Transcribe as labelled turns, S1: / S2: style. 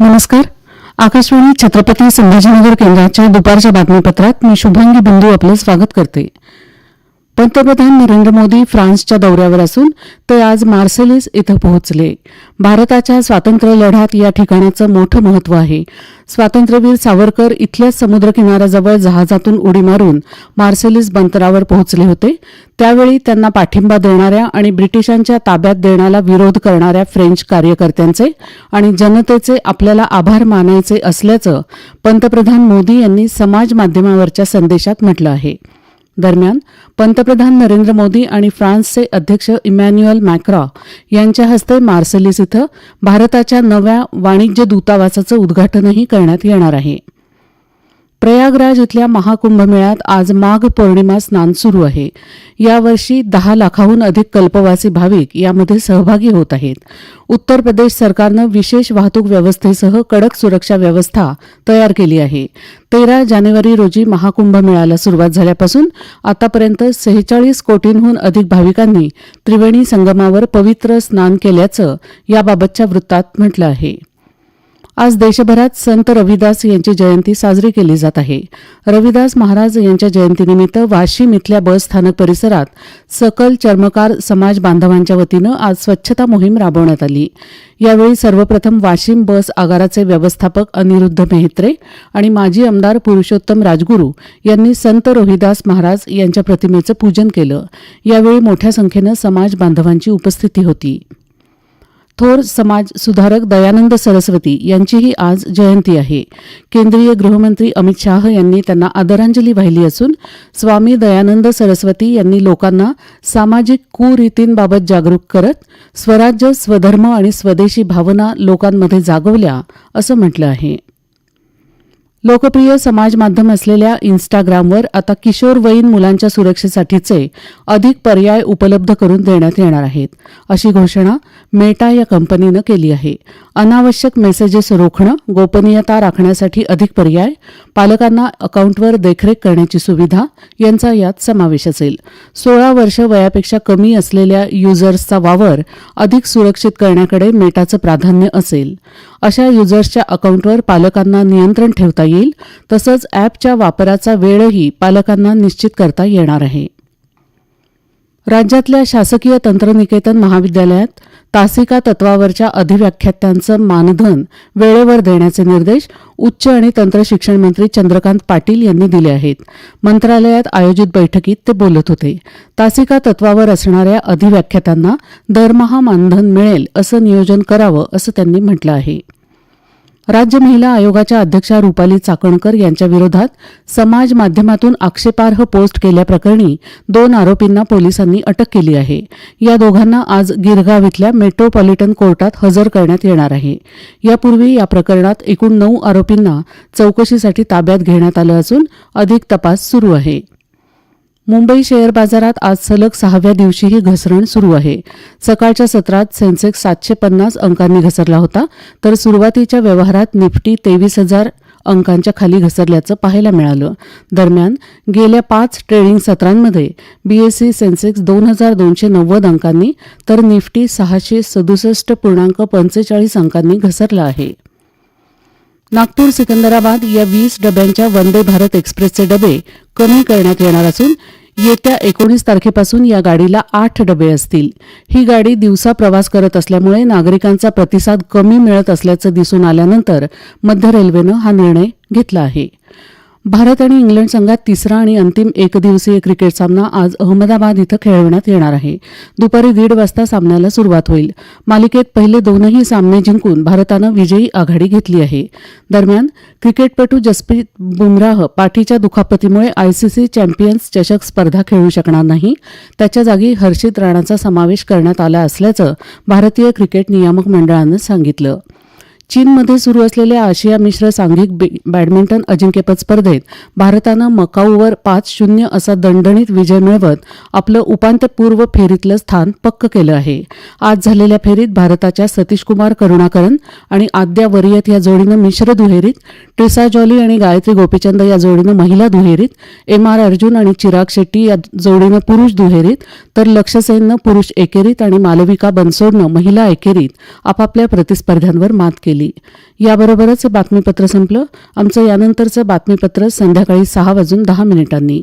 S1: नमस्कार. आकाशवाणी छत्रपती संभाजीनगर केंद्राच्या दुपारच्या बातमीपत्रात मी शुभांगी बिंदू आपलं स्वागत करते. पंतप्रधान नरेंद्र मोदी फ्रान्सच्या दौऱ्यावर असून ते आज मार्सेलिस इथं पोहोचले. भारताच्या स्वातंत्र्य लढ्यात या ठिकाणाचं मोठं महत्त्व आहे. स्वातंत्र्यवीर सावरकर इथल्याच समुद्रकिनाऱ्याजवळ जहाजातून उडी मारून मार्सेलिस बंदरावर पोहोचले होते. त्यावेळी त्यांना पाठिंबा देणाऱ्या आणि ब्रिटिशांच्या ताब्यात देण्याला विरोध करणाऱ्या फ्रेंच कार्यकर्त्यांचे आणि जनतेचे आपल्याला आभार मानायचे असल्याचं पंतप्रधान मोदी यांनी समाज माध्यमावरच्या संदेशात म्हटलं आहे. दरम्यान पंतप्रधान नरेंद्र मोदी आणि फ्रान्सचे अध्यक्ष इमॅन्युअल मॅक्रॉ यांच्या हस्ते मार्सेलिस इथं भारताच्या नव्या वाणिज्य दूतावासाचं उद्घाटनही करण्यात येणार आहे. प्रयागराज इथल्या महाकुंभमेळ्यात आज माघ पौर्णिमा स्नान सुरू आहे. यावर्षी दहा लाखाहून अधिक कल्पवासी भाविक यामध्ये सहभागी होत आहेत. उत्तर प्रदेश सरकारनं विशेष वाहतूक व्यवस्थेसह कडक सुरक्षा व्यवस्था तयार केली आहे. तेरा जानेवारी रोजी महाकुंभमेळ्याला सुरुवात झाल्यापासून आतापर्यंत सेहेचाळीस कोटींहून अधिक भाविकांनी त्रिवेणी संगमावर पवित्र स्नान केल्याचं याबाबतच्या वृत्तात म्हटलं आहे. आज देशभरात संत रविदास यांची जयंती साजरी केली जात आहे. रविदास महाराज यांच्या जयंतीनिमित्त वाशिम इथल्या बस स्थानक परिसरात सकल चर्मकार समाज बांधवांच्या वतीनं आज स्वच्छता मोहीम राबवण्यात आली. यावेळी सर्वप्रथम वाशिम बस आगाराचे व्यवस्थापक अनिरुद्ध मेहत्रे आणि माजी आमदार पुरुषोत्तम राजगुरू यांनी संत रोहिदास महाराज यांच्या प्रतिमेचं पूजन केलं. यावेळी मोठ्या संख्येनं समाज बांधवांची उपस्थिती होती. थोर समाज सुधारक दयानंद सरस्वती यांचीही आज जयंती आहे. केंद्रीय गृहमंत्री अमित शाह यांनी त्यांना आदरांजली वाहिली असून स्वामी दयानंद सरस्वती यांनी लोकांना सामाजिक कुरीतींबाबत जागरूक करत स्वराज्य स्वधर्म आणि स्वदेशी भावना लोकांमध्ये जागवल्या असं म्हटलं आहे. लोकप्रिय समाज माध्यम असलेल्या इन्स्टाग्रामवर आता किशोरवयीन मुलांच्या सुरक्षेसाठीचे अधिक पर्याय उपलब्ध करून देण्यात येणार आहेत. अशी घोषणा मेटा या कंपनीनं केली आहे. अनावश्यक मेसेजेस रोखणं गोपनीयता राखण्यासाठी अधिक पर्याय पालकांना अकाउंटवर देखरेख करण्याची सुविधा यांचा यात समावेश असेल. सोळा वर्ष वयापेक्षा कमी असलेल्या युजर्सचा वावर अधिक सुरक्षित करण्याकडे मेटाचं प्राधान्य असेल. अशा युजर्सच्या अकाउंटवर पालकांना नियंत्रण ठेवता येईल. तसंच ॲपच्या वापराचा वेळही पालकांना निश्चित करता येणार आहे. राज्यातल्या शासकीय तंत्रनिकेतन महाविद्यालयात तासिका तत्वावरच्या अधिव्याख्यात्यांचं मानधन वेळेवर देण्याचे निर्देश उच्च आणि तंत्र शिक्षण मंत्री चंद्रकांत पाटील यांनी दिले आहेत. मंत्रालयात आयोजित बैठकीत ते बोलत होते. तासिका तत्वावर असणाऱ्या अधिव्याख्यात्यांना दरमहा मानधन मिळेल असं नियोजन करावं असं त्यांनी म्हटलं आहे. राज्य महिला आयोगाच्या अध्यक्षा रुपाली चाकणकर यांच्या विरोधात समाज माध्यमातून आक्षेपार्ह पोस्ट केल्याप्रकरणी दोन आरोपींना पोलिसांनी अटक केली आहे. या दोघांना आज गिरगाव इथल्या मेट्रोपॉलिटन कोर्टात हजर करण्यात येणार आहे. यापूर्वी या प्रकरणात एकूण नऊ आरोपींना चौकशीसाठी ताब्यात घेण्यात आलं असून अधिक तपास सुरू आहे. मुंबई शेअर बाजारात आज सलग सहाव्या दिवशीही घसरण सुरू आहे. सकाळच्या सत्रात सेन्सेक्स सातशे पन्नास अंकांनी घसरला होता तर सुरुवातीच्या व्यवहारात निफ्टी तेवीस हजार अंकांच्या खाली घसरल्याचं पाहायला मिळालं. दरम्यान गेल्या पाच ट्रेडिंग सत्रांमध्ये बीएससी सेन्सेक्स दोन हजार दोनशे नव्वद अंकांनी तर निफ्टी सहाशे सदुसष्ट पूर्णांक पंचेचाळीस अंकांनी घसरला आहे. नागपूर सिकंदराबाद या वीस डब्यांच्या वंदे भारत एक्सप्रेसचे डबे कमी करण्यात येणार असून येत्या एकोणीस तारखेपासून या गाडीला आठ डबे असतील. ही गाडी दिवसा प्रवास करत असल्यामुळे नागरिकांचा प्रतिसाद कमी मिळत असल्याचं दिसून आल्यानंतर मध्य रेल्वेनं हा निर्णय घेतला आहे. भारत आणि इंग्लंड संघात तिसरा आणि अंतिम एकदिवसीय क्रिकेट सामना आज अहमदाबाद इथं खेळवण्यात येणार आहे. दुपारी दीड वाजता सामन्याला सुरुवात होईल. मालिकेत पहिले दोनही सामने जिंकून भारतानं विजयी आघाडी घेतली आहे. दरम्यान क्रिकेटपटू जसप्रीत बुमराह पाठीच्या दुखापतीमुळे आयसीसी चॅम्पियन्स चषक स्पर्धा खेळू शकणार नाही. त्याच्या जागी हर्षित राणाचा समावेश करण्यात आला असल्याचं भारतीय क्रिकेट नियामक मंडळानं सांगितलं. चीनमध्ये सुरू असलेल्या आशिया मिश्र सांघिक बॅडमिंटन अजिंक्यपद स्पर्धेत भारतानं मकाऊवर पाच शून्य असा दणदणीत विजय मिळवत आपलं उपांत्यपूर्व फेरीतलं स्थान पक्क केलं आहे. आज झालेल्या फेरीत भारताच्या सतीशकुमार करुणाकरन आणि आद्या वरियत या जोडीनं मिश्र दुहेरीत ट्रिसा जॉली आणि गायत्री गोपीचंद या जोडीनं महिला दुहेरीत एम आर अर्जुन आणि चिराग शेट्टी या जोडीनं पुरुष दुहेरीत तर लक्ष्य सेननं पुरुष एकेरीत आणि मालविका बनसोडनं महिला एकेरीत आपापल्या प्रतिस्पर्ध्यांवर मात केली. केली. याबरोबरच हे बातमीपत्र संपलं. आमचं यानंतरचं बातमीपत्र संध्याकाळी सहा वाजून दहा मिनिटांनी.